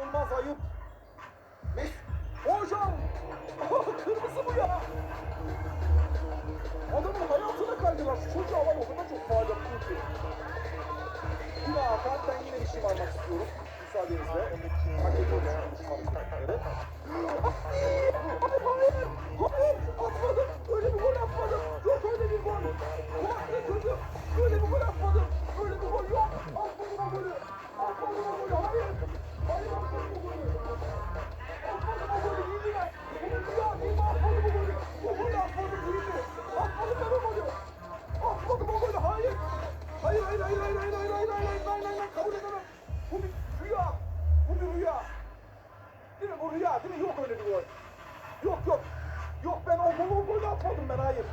Olmaz ayıp. Mes Hocam! Kırmızı bu ya! Adamın hayatına kaydılar. Şu çocuğa var o kadar çok faal yaptım ki. Yine Hakan ben yine bir şey varmak istiyorum. Müsaadenizle. Hak ediyorum şey. Evet. Ay, hayır! Hayır! Atmadım! Öyle bir gol atmadım! Yok öyle bir gol! Kulak çocuk! Öyle bir gol atmadım! Öyle bir gol yok! Atmadım o golü! Atmadım o golü! Hayır! Hayır Değil mi? Bu rüya değil mi? Yok öyle bir gol! Yok yok! Yok ben o golü atmadım ben hayır!